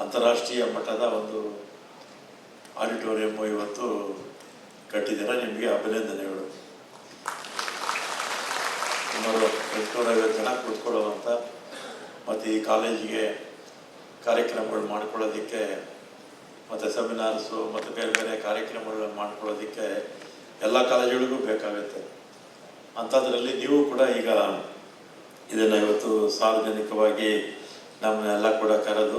ಅಂತಾರಾಷ್ಟ್ರೀಯ ಮಟ್ಟದ ಒಂದು ಆಡಿಟೋರಿಯಂ ಇವತ್ತು ಕಟ್ಟಿದ್ದೀರ. ನಿಮಗೆ ಅಭಿನಂದನೆಗಳು. ಸುಮಾರು ಎಂಟುನೂರೈವತ್ತು ಜನ ಕೂತ್ಕೊಳ್ಳುವಂಥ ಮತ್ತು ಈ ಕಾಲೇಜಿಗೆ ಕಾರ್ಯಕ್ರಮಗಳು ಮಾಡ್ಕೊಳ್ಳೋದಕ್ಕೆ ಮತ್ತು ಸೆಮಿನಾರ್ಸು ಮತ್ತು ಬೇರೆ ಬೇರೆ ಕಾರ್ಯಕ್ರಮಗಳನ್ನು ಮಾಡ್ಕೊಳ್ಳೋದಕ್ಕೆ ಎಲ್ಲ ಕಾಲೇಜುಗಳಿಗೂ ಬೇಕಾಗುತ್ತೆ. ಅಂಥದ್ರಲ್ಲಿ ನೀವು ಕೂಡ ಈಗ ಇದನ್ನು ಇವತ್ತು ಸಾರ್ವಜನಿಕವಾಗಿ ನಮ್ಮನ್ನೆಲ್ಲ ಕೂಡ ಕರೆದು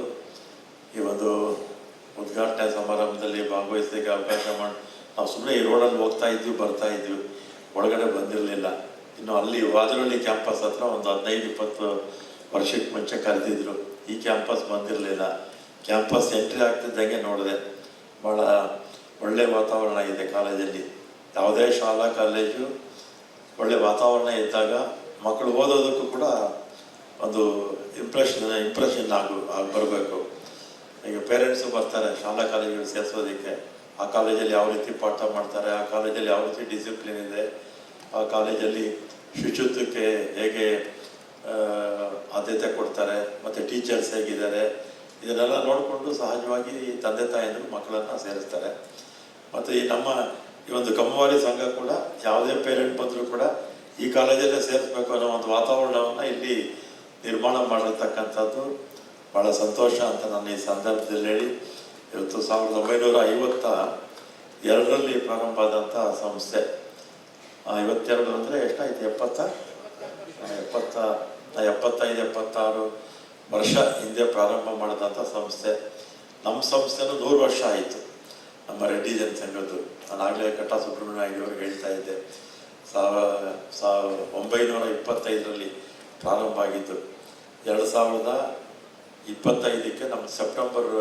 ಈ ಒಂದು ಉದ್ಘಾಟನೆ ಸಮಾರಂಭದಲ್ಲಿ ಭಾಗವಹಿಸಲಿಕ್ಕೆ ಅವಕಾಶ ಮಾಡಿ ನಾವು ಸುಮ್ಮನೆ ಈ ರೋಡಲ್ಲಿ ಹೋಗ್ತಾ ಇದ್ವಿ, ಬರ್ತಾ ಇದ್ವಿ. ಒಳಗಡೆ ಬಂದಿರಲಿಲ್ಲ. ಇನ್ನು ಅಲ್ಲಿ ವಾದರಳ್ಳಿ ಕ್ಯಾಂಪಸ್ ಹತ್ರ ಒಂದು ಹದಿನೈದು, ಇಪ್ಪತ್ತು ವರ್ಷಕ್ಕೆ ಮುಂಚೆ ಕರೆದಿದ್ರು. ಈ ಕ್ಯಾಂಪಸ್ ಬಂದಿರಲಿಲ್ಲ. ಕ್ಯಾಂಪಸ್ ಎಂಟ್ರಿ ಆಗ್ತಿದ್ದಂಗೆ ನೋಡಿದೆ. ಭಾಳ ಒಳ್ಳೆ ವಾತಾವರಣ ಇದೆ ಕಾಲೇಜಲ್ಲಿ. ಯಾವುದೇ ಶಾಲಾ, ಕಾಲೇಜು ಒಳ್ಳೆ ವಾತಾವರಣ ಇದ್ದಾಗ ಮಕ್ಕಳು ಓದೋದಕ್ಕೂ ಕೂಡ ಒಂದು ಇಂಪ್ರೆಷನ್ ಇಂಪ್ರೆಷನ್ ಆಗು ಬರಬೇಕು. ಈಗ ಪೇರೆಂಟ್ಸು ಬರ್ತಾರೆ, ಶಾಲಾ ಕಾಲೇಜುಗಳು ಸೇರಿಸೋದಕ್ಕೆ. ಆ ಕಾಲೇಜಲ್ಲಿ ಯಾವ ರೀತಿ ಪಾಠ ಮಾಡ್ತಾರೆ, ಆ ಕಾಲೇಜಲ್ಲಿ ಯಾವ ರೀತಿ ಡಿಸಿಪ್ಲಿನ್ ಇದೆ, ಆ ಕಾಲೇಜಲ್ಲಿ ಶುಚಿತ್ವಕ್ಕೆ ಹೇಗೆ ಆದ್ಯತೆ ಕೊಡ್ತಾರೆ, ಮತ್ತು ಟೀಚರ್ಸ್ ಹೇಗಿದ್ದಾರೆ, ಇದನ್ನೆಲ್ಲ ನೋಡಿಕೊಂಡು ಸಹಜವಾಗಿ ತಂದೆ ತಾಯಿಯಂದರು ಮಕ್ಕಳನ್ನು ಸೇರಿಸ್ತಾರೆ. ಮತ್ತು ಈ ನಮ್ಮ ಈ ಒಂದು ಕಮ್ಮವಾರಿ ಸಂಘ ಕೂಡ, ಯಾವುದೇ ಪೇರೆಂಟ್ ಬಂದರೂ ಕೂಡ ಈ ಕಾಲೇಜಲ್ಲೇ ಸೇರಿಸ್ಬೇಕು ಅನ್ನೋ ಒಂದು ವಾತಾವರಣವನ್ನು ಇಲ್ಲಿ ನಿರ್ಮಾಣ ಮಾಡಿರ್ತಕ್ಕಂಥದ್ದು ಭಾಳ ಸಂತೋಷ ಅಂತ ನಾನು ಈ ಸಂದರ್ಭದಲ್ಲಿ ಹೇಳಿ ಇವತ್ತು ಸಾವಿರದ ಒಂಬೈನೂರ ಐವತ್ತ ಎರಡರಲ್ಲಿ ಪ್ರಾರಂಭ ಆದಂಥ ಸಂಸ್ಥೆ ಐವತ್ತೆರಡು ಅಂದರೆ ಎಷ್ಟಾಯ್ತು? ಎಪ್ಪತ್ತ? ಎಪ್ಪತ್ತ ಎಪ್ಪತ್ತೈದು, ಎಪ್ಪತ್ತಾರು ವರ್ಷ ಹಿಂದೆ ಪ್ರಾರಂಭ ಮಾಡಿದಂಥ ಸಂಸ್ಥೆ. ನಮ್ಮ ಸಂಸ್ಥೆನೂ ನೂರು ವರ್ಷ ಆಯಿತು. ನಮ್ಮ ರೆಡ್ಡಿ ಜನಸಂಘದ್ದು ನಾನು ಆಗಲೇ ಕಟ್ಟ ಸುಬ್ರಹ್ಮಣ್ಯ ಅವ್ರಿಗೆ ಹೇಳ್ತಾ ಇದ್ದೆ. ಸಾವಿರ ಸಾವಿರ ಒಂಬೈನೂರ ಇಪ್ಪತ್ತೈದರಲ್ಲಿ ಪ್ರಾರಂಭ ಆಗಿತ್ತು ಎರಡು ಸಾವಿರದ ಇಪ್ಪತ್ತೈದಕ್ಕೆ ನಮ್ಮ ಸೆಪ್ಟೆಂಬರ್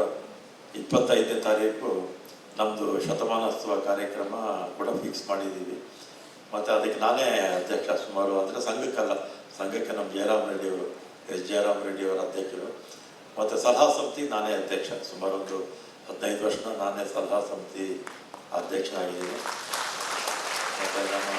ಇಪ್ಪತ್ತೈದನೇ ತಾರೀಕು ನಮ್ಮದು ಶತಮಾನೋತ್ಸವ ಕಾರ್ಯಕ್ರಮ ಕೂಡ ಫಿಕ್ಸ್ ಮಾಡಿದ್ದೀವಿ. ಮತ್ತು ಅದಕ್ಕೆ ನಾನೇ ಅಧ್ಯಕ್ಷ ಸುಮಾರು ಅಂದರೆ ಸಂಘಕ್ಕಲ್ಲ, ಸಂಘಕ್ಕೆ ನಮ್ಮ ಜಯರಾಮ್ ರೆಡ್ಡಿ ಅವರು ಎಸ್ ಜಯರಾಮ್ ರೆಡ್ಡಿ ಅವರ ಅಧ್ಯಕ್ಷರು. ಮತ್ತು ಸಲಹಾ ಸಮಿತಿ ನಾನೇ ಅಧ್ಯಕ್ಷ ಸುಮಾರು ಒಂದು ಹದಿನೈದು ವರ್ಷ ನಾನೇ ಸಲಹಾ ಸಮಿತಿ ಅಧ್ಯಕ್ಷನಾಗಿದ್ದೀನಿ. ಮತ್ತು ನಮ್ಮ